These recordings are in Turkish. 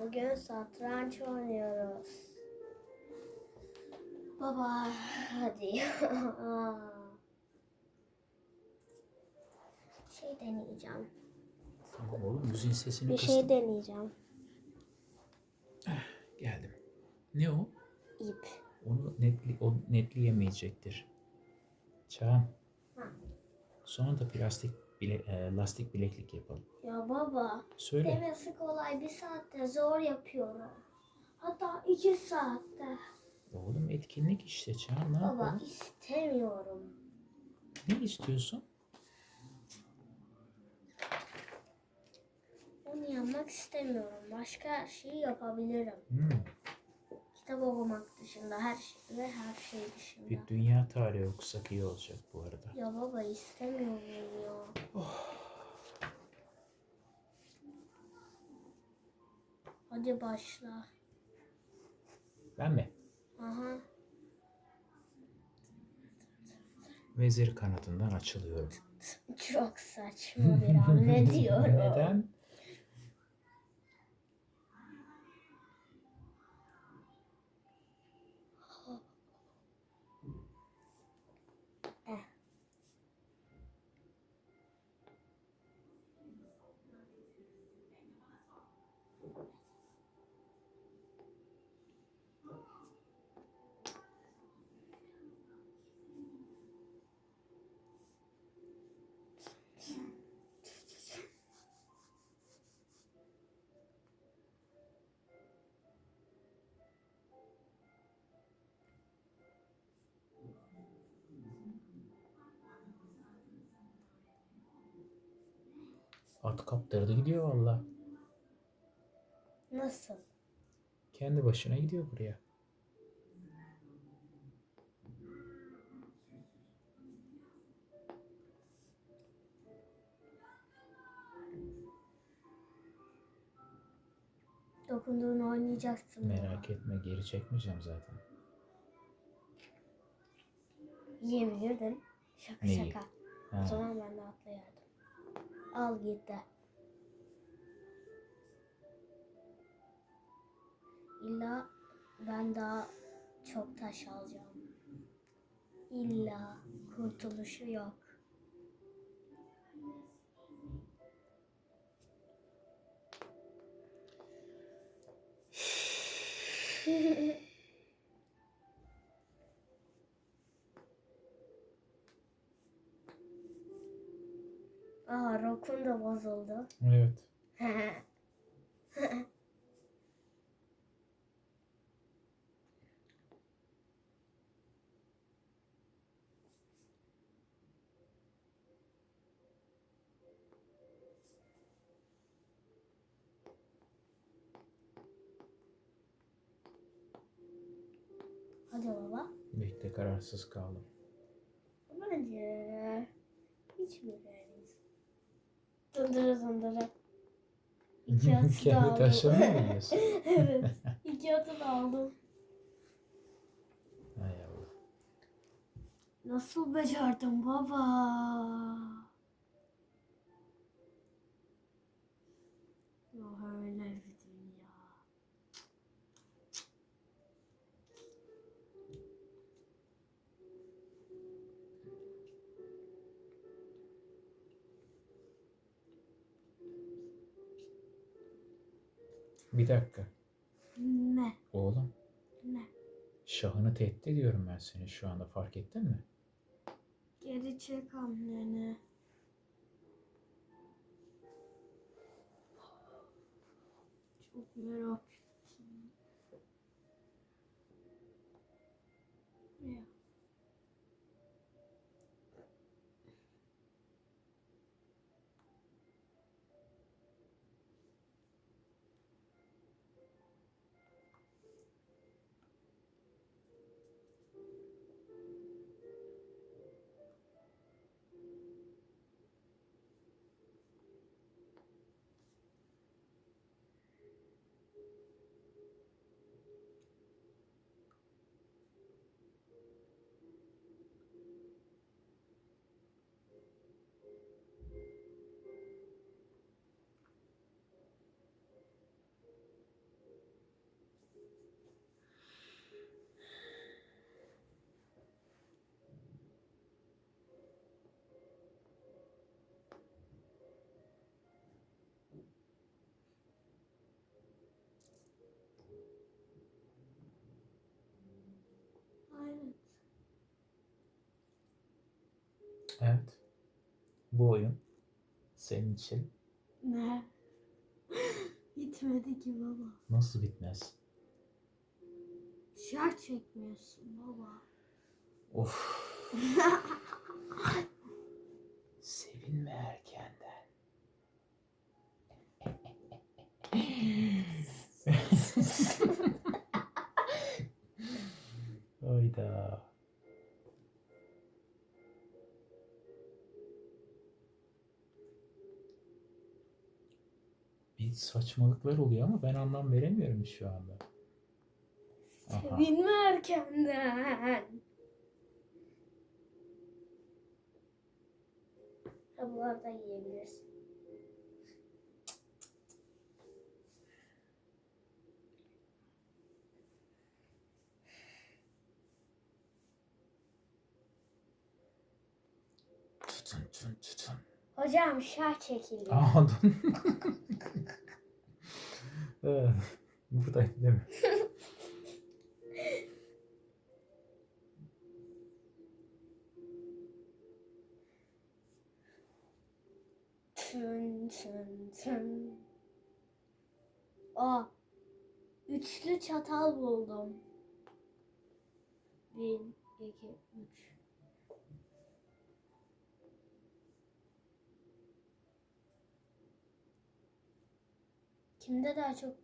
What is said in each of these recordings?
Bugün satranç oynuyoruz. Baba hadi. şey deneyeceğim. Tamam oğlum müziğin sesini Bir kıstım. şey deneyeceğim. Geldim. Ne o? İp. Onu netli, o netleyemeyecektir. Ha. Sonra da plastik bile, e, lastik bileklik yapalım. Ya baba Söyle. demesi kolay bir saatte zor yapıyorum. Hatta iki saatte. Oğlum etkinlik işte Çağan ne Baba yapalım? istemiyorum. Ne istiyorsun? Onu yapmak istemiyorum. Başka her şeyi yapabilirim. Hmm, Kitap okumak dışında her şey ve her şey dışında. bir dünya tarihi okusak iyi olacak bu arada. Ya baba istemiyorum ya. Hadi başla. Ben mi? Aha. Vezir kanadından açılıyorum. Çok saçma bir hamle diyorum. Neden? At kaptırdı gidiyor valla. Nasıl? Kendi başına gidiyor buraya. Dokunduğunu oynayacaksın. Merak etme geri çekmeyeceğim zaten. Yiyebilirdin. Şaka Neyi? şaka. Ha. O zaman ben de atlayardım. Al git de. İlla ben daha çok taş alacağım. İlla kurtuluşu yok. Aa rokun da bozuldu. Evet. Hadi baba. Bekle kararsız kaldım. Bence hiçbirimiz. Dındırı dındırı. İki atı da Kendi aldım. taşlarını mı yiyorsun? evet. İki atı da aldım. Hay Allah. Nasıl becerdin baba? Bir dakika. Ne? Oğlum Ne? şahını tehdit ediyorum ben seni şu anda fark ettin mi? Geri çek hamleni. Çok merak Evet. Bu oyun senin için Ne? Bitmedi ki baba. nasıl bitmez? Şar çekmiyorsun baba. Of. Sevinme erkenden. Hayda. Saçmalıklar oluyor ama ben anlam veremiyorum şu anda. Aha. Sevinme erkenden. Ha bu arada yiyebilirsin. Tutun tutun tutun. Hocam şah çekildi. Aa dur. Evet, Buradayım değil mi? Tın tın tın. Aa, üçlü çatal buldum. Bir, iki, üç. Kimde daha çok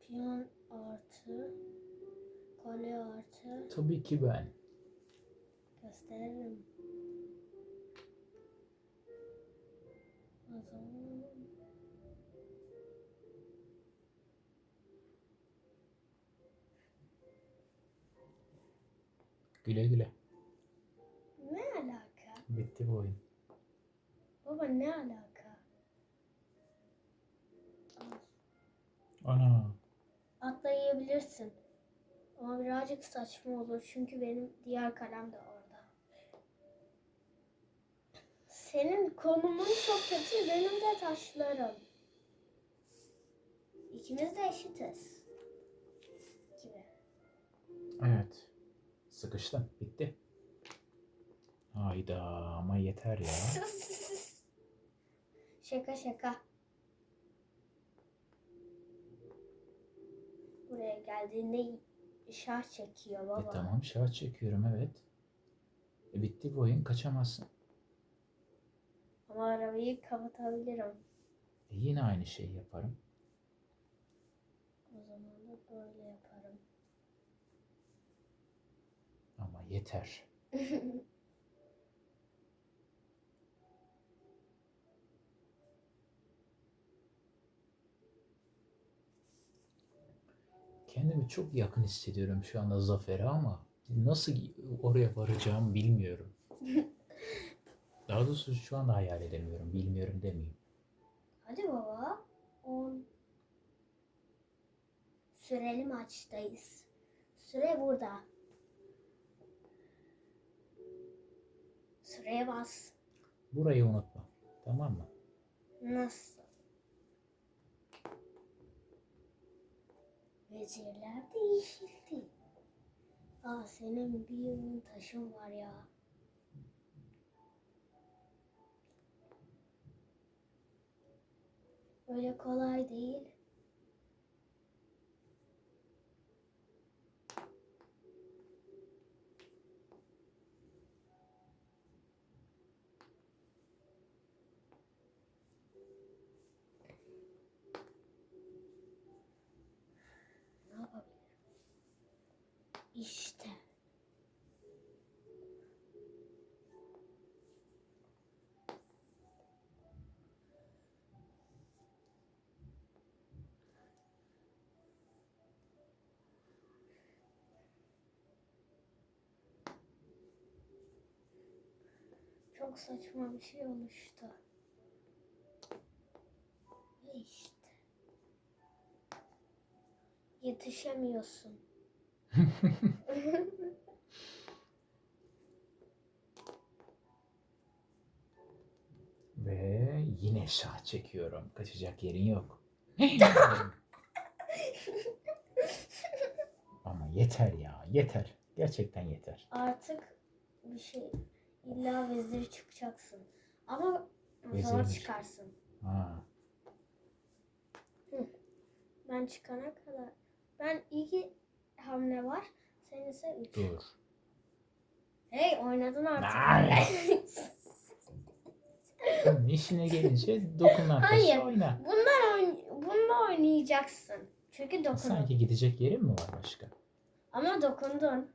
piyon artı kale artı Tabii ki ben. gösteririm. O zaman Güle güle. ne alaka? Bitti bu oyun. Baba ne alaka? Ana. Atlayabilirsin. Ama birazcık saçma olur çünkü benim diğer kalem de orada. Senin konumun çok kötü, benim de taşlarım. İkimiz de eşitiz. Gibi. Evet. Sıkıştım. Bitti. Hayda ama yeter ya. şaka şaka. Buraya geldiğinde şah çekiyor E, baba. tamam şah çekiyorum evet. E, bitti bu oyun kaçamazsın. Ama arabayı kapatabilirim. E, yine aynı şeyi yaparım. O zaman da böyle yaparım. Ama yeter. Kendimi çok yakın hissediyorum şu anda zafere ama nasıl oraya varacağımı bilmiyorum. Daha doğrusu şu anda hayal edemiyorum. Bilmiyorum demeyeyim. Hadi baba. 10 Süreli maçtayız. Süre burada. Süreye bas. Burayı unutma. Tamam mı? Nasıl? Vezirler değişildi. Aa senin bir yığın taşın var ya. Öyle kolay değil. Ne yapabilirim? İşte. Çok saçma bir şey oluştu. İşte. Yetişemiyorsun. Ve yine şah çekiyorum. Kaçacak yerin yok. Ama yeter ya. Yeter. Gerçekten yeter. Artık bir şey illa vezir çıkacaksın. Ama zor çıkarsın. Ha. Ben çıkana kadar. Ben iki hamle var. Senin ise üç. Dur. Hey oynadın artık. Bunun işine gelince dokunan Hayır. taşı oyna. Bundan oyn bununla oynayacaksın. Çünkü dokundun. Sanki gidecek yerin mi var başka? Ama dokundun.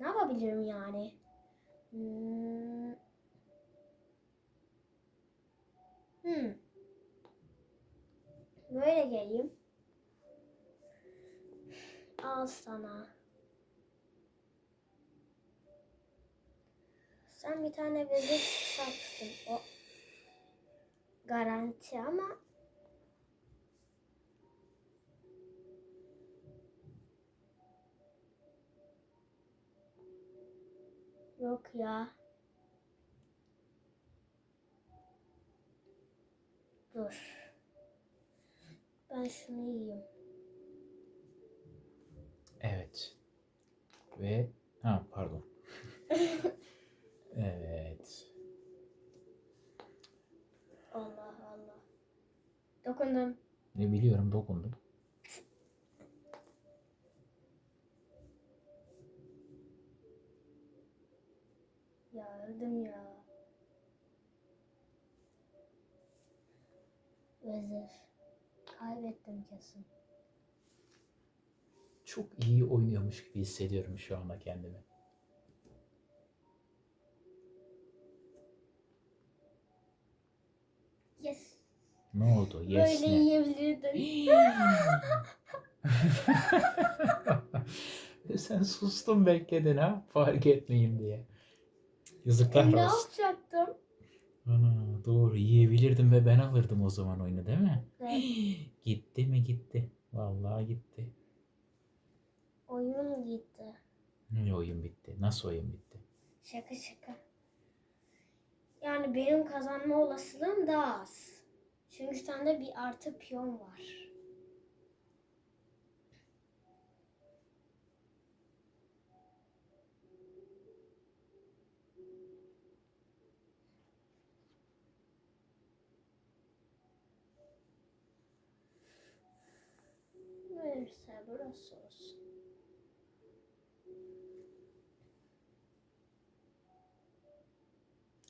Ne yapabilirim yani? Hmm. Hmm. Böyle geleyim. Al sana. Sen bir tane vezir çıkacaksın. O garanti ama yok ya. Dur. Ben şunu yiyeyim. Evet. Ve ha pardon. evet. Allah Allah. Dokundum. Ne biliyorum dokundum. Öldüm ya. Vezir. Kaybettim kesin. Çok iyi oynuyormuş gibi hissediyorum şu anda kendimi. Yes. Ne oldu? Yes Böyle ne? yiyebilirdin. Sen sustun bekledin ha fark etmeyeyim diye. Yazıklar E, ne olsun. yapacaktım? Ana, doğru yiyebilirdim ve ben alırdım o zaman oyunu değil mi? Evet. gitti mi gitti. Vallahi gitti. Oyun gitti. Ne oyun bitti? Nasıl oyun bitti? Şaka şaka. Yani benim kazanma olasılığım daha az. Çünkü sende bir artı piyon var. Neyse burası olsun.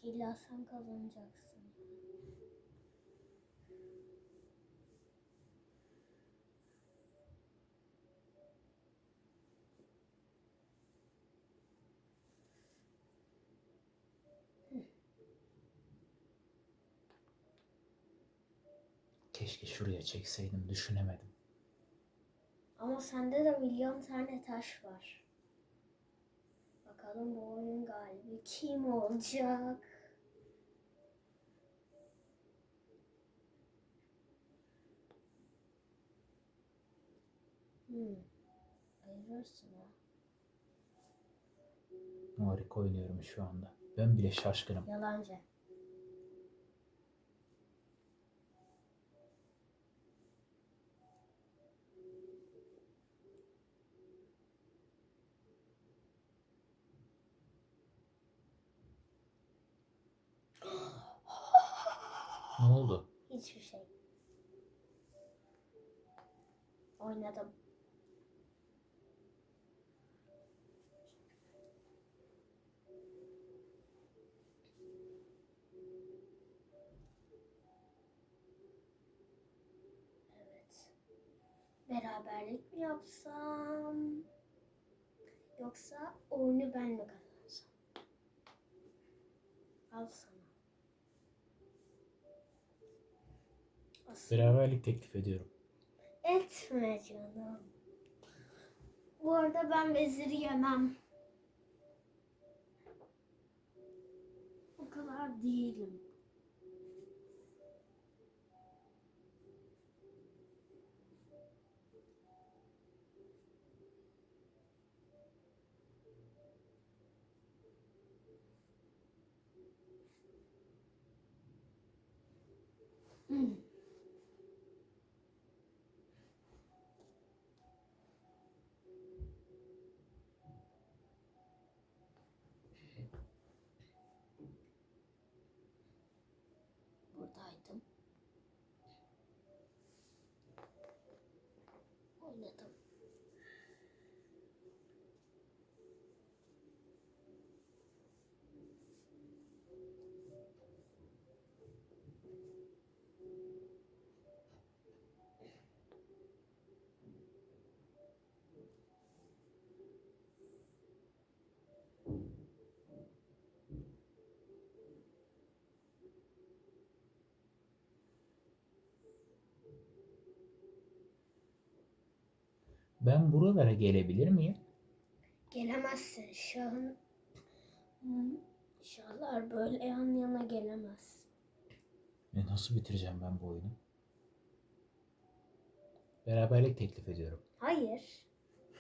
İlla sen kazanacaksın. Keşke şuraya çekseydim düşünemedim. Ama sende de milyon tane taş var. Bakalım bu oyunun galibi kim olacak? Hmm. Ayırırsın ha. Harika oynuyorum şu anda. Ben bile şaşkınım. Yalancı. Ne oldu? Hiçbir şey. Oynadım. Evet. Beraberlik mi yapsam? Yoksa oyunu ben mi kazansam? Al Beraberlik teklif ediyorum. Etme canım. Bu arada ben veziri yemem. O kadar değilim. Hmm. Ben buralara gelebilir miyim? Gelemezsin. Şahın şahlar böyle yan yana gelemez. E nasıl bitireceğim ben bu oyunu? Beraberlik teklif ediyorum. Hayır.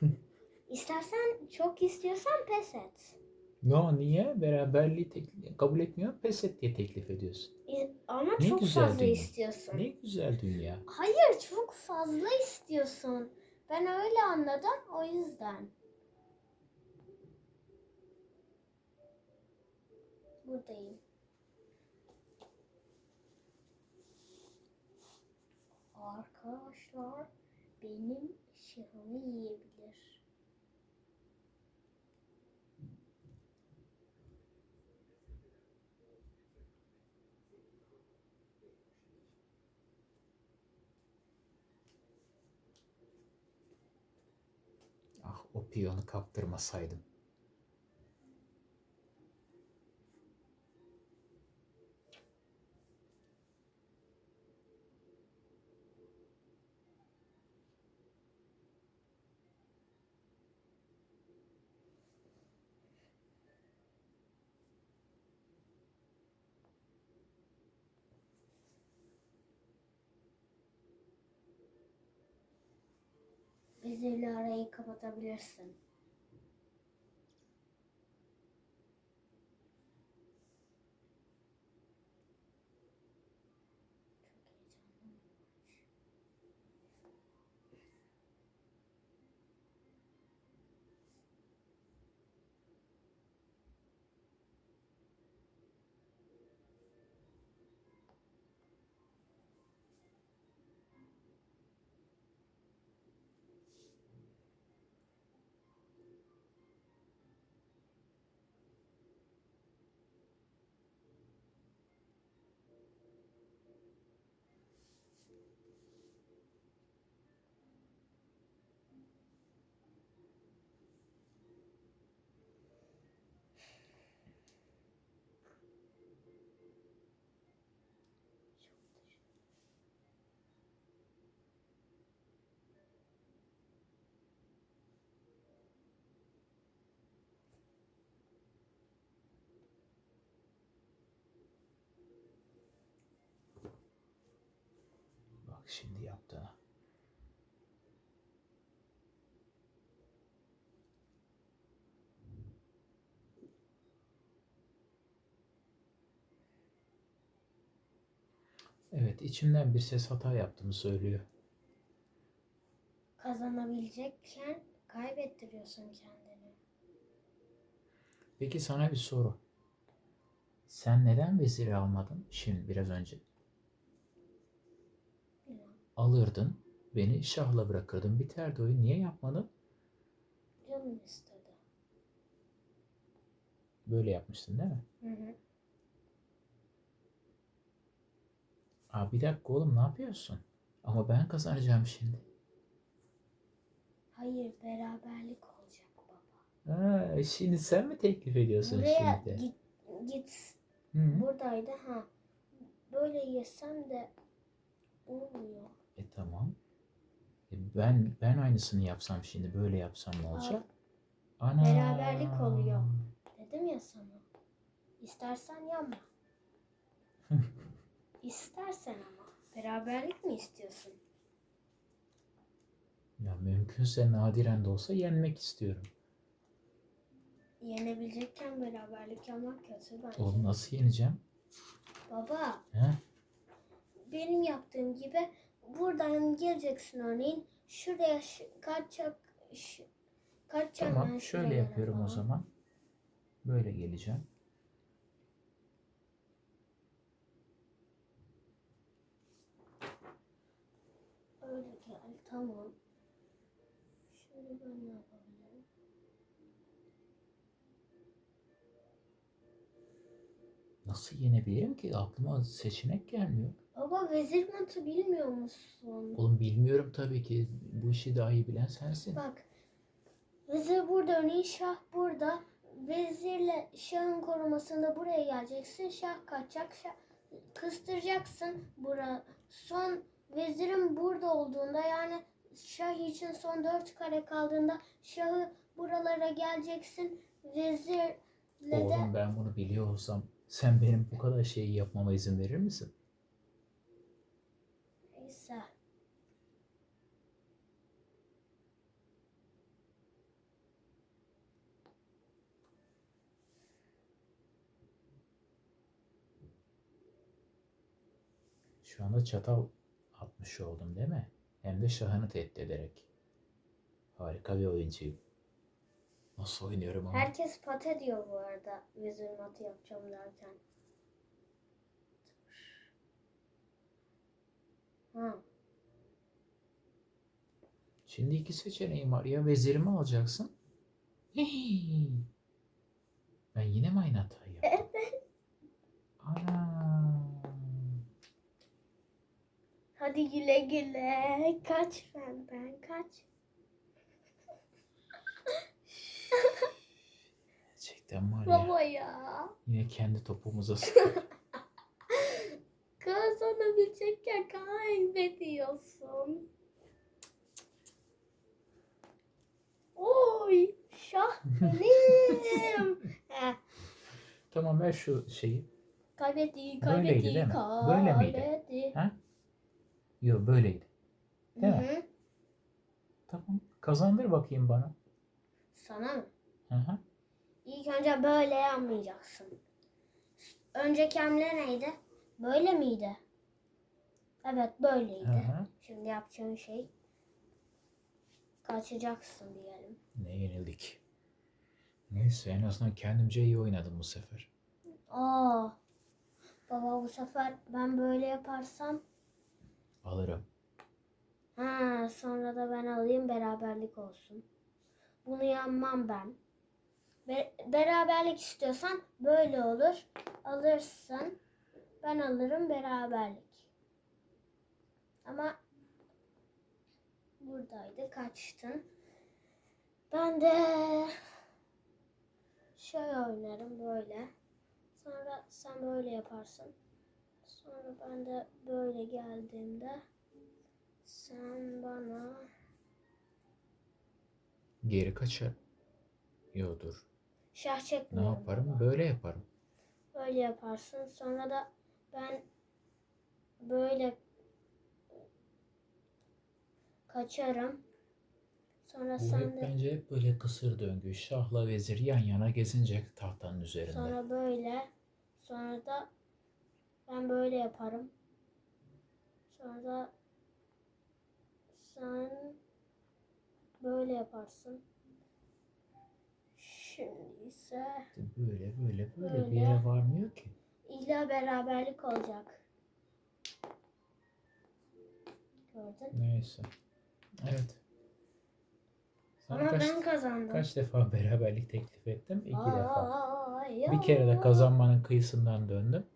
İstersen çok istiyorsan pes et. No niye? Beraberliği tek- kabul etmiyor. Pes et diye teklif ediyorsun. İ- Ama Ne çok güzel fazla dünya. istiyorsun. Ne güzel dünya. Hayır çok fazla istiyorsun. Ben öyle anladım o yüzden. Buradayım. Arkadaşlar benim şahımı yiyebilir. O piyonu kaptırmasaydım. Bizimle arayı kapatabilirsin. Şimdi yaptığına. Evet içimden bir ses hata yaptığımı söylüyor. Kazanabilecekken kaybettiriyorsun kendini. Peki sana bir soru. Sen neden veziri almadın şimdi biraz önce? Alırdın, beni şahla bırakırdın, biterdi oyun. Niye yapmadın? Canım istedi. Böyle yapmıştın değil mi? Hı hı. Aa, bir dakika oğlum ne yapıyorsun? Ama ben kazanacağım şimdi. Hayır beraberlik olacak baba. Ha, şimdi sen mi teklif ediyorsun Buraya şimdi? git, git Hı. buradaydı ha. Böyle yesem de olmuyor. E tamam. E, ben ben aynısını yapsam şimdi böyle yapsam ne olacak? Ana. Beraberlik oluyor. Dedim ya sana. İstersen yapma. İstersen ama. Beraberlik mi istiyorsun? Ya mümkünse nadiren de olsa yenmek istiyorum. Yenebilecekken beraberlik yapmak kötü bence. Oğlum nasıl yeneceğim? Baba He? benim yaptığım gibi buradan geleceksin örneğin. Şuraya kaçacak ben Tamam şöyle yapıyorum o falan. zaman. Böyle geleceğim. Öyle gel tamam. Şimdi ben ne yapabilirim? Nasıl yenebilirim ki? Aklıma seçenek gelmiyor. Baba vezir matı bilmiyor musun? Oğlum bilmiyorum tabii ki. Bu işi daha iyi bilen sensin. Bak. Vezir burada örneğin şah burada. Vezirle şahın korumasında buraya geleceksin. Şah kaçacak. Şah kıstıracaksın. Bura. Son vezirin burada olduğunda yani şah için son dört kare kaldığında şahı buralara geleceksin. Vezirle de Oğlum ben bunu biliyor olsam sen benim bu kadar şeyi yapmama izin verir misin? neyse. Şu anda çatal atmış oldum değil mi? Hem de şahını tehdit ederek. Harika bir oyuncuyum. Nasıl oynuyorum ama? Herkes pate diyor bu arada vezir matı yapacağım derken. Ha. Şimdi iki seçeneğim var. Ya vezirimi alacaksın. Ben yine mi aynı hatayı yaptım? Ana. Hadi güle güle. Kaç benden kaç. Gerçekten var ya. Baba ya. Yine kendi topumuza sıktık. Kazanabilecekken kaybediyorsun. Oy şah benim. Tamam ver şu şeyi. kaybetti, Böyleydi kaybetti, değil mi? Böyle miydi? Ha? Yok böyleydi. Değil mi? Hı hı. Tamam. Kazandır bakayım bana. Sana mı? Hı hı. İlk önce böyle yapmayacaksın. Önceki hamle neydi? Böyle miydi? Evet böyleydi. Hı hı. Şimdi yapacağın şey kaçacaksın diyelim. Ne yenildik. Neyse en azından kendimce iyi oynadım bu sefer. Aa, baba bu sefer ben böyle yaparsam Alırım. ha, sonra da ben alayım beraberlik olsun. Bunu yapmam ben. Be- beraberlik istiyorsan böyle olur. Alırsın. Ben alırım beraberlik. Ama buradaydı kaçtın. Ben de şöyle oynarım böyle. Sonra sen böyle yaparsın. Sonra ben de böyle geldiğimde sen bana Geri kaçar. Yo dur. şah Ne çekmiyorum. yaparım? baba. Böyle yaparım. Böyle yaparsın. Sonra da ben böyle kaçarım. Sonra Bu sen hep de bence hep böyle kısır döngü. Şahla vezir yan yana gezince tahtanın üzerinde. sonra böyle sonra da ben böyle yaparım. Sonra da sen böyle yaparsın. Şimdi ise Böyle böyle böyle bir Böyle. yere varmıyor ki. illa beraberlik olacak. Gördün? Neyse. Evet. Sana Ama kaç, ben kazandım. kaç defa beraberlik teklif ettim? İki defa. Ay, Bir kere de kazanmanın kıyısından döndüm.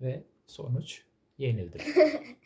Ve sonuç yenildim.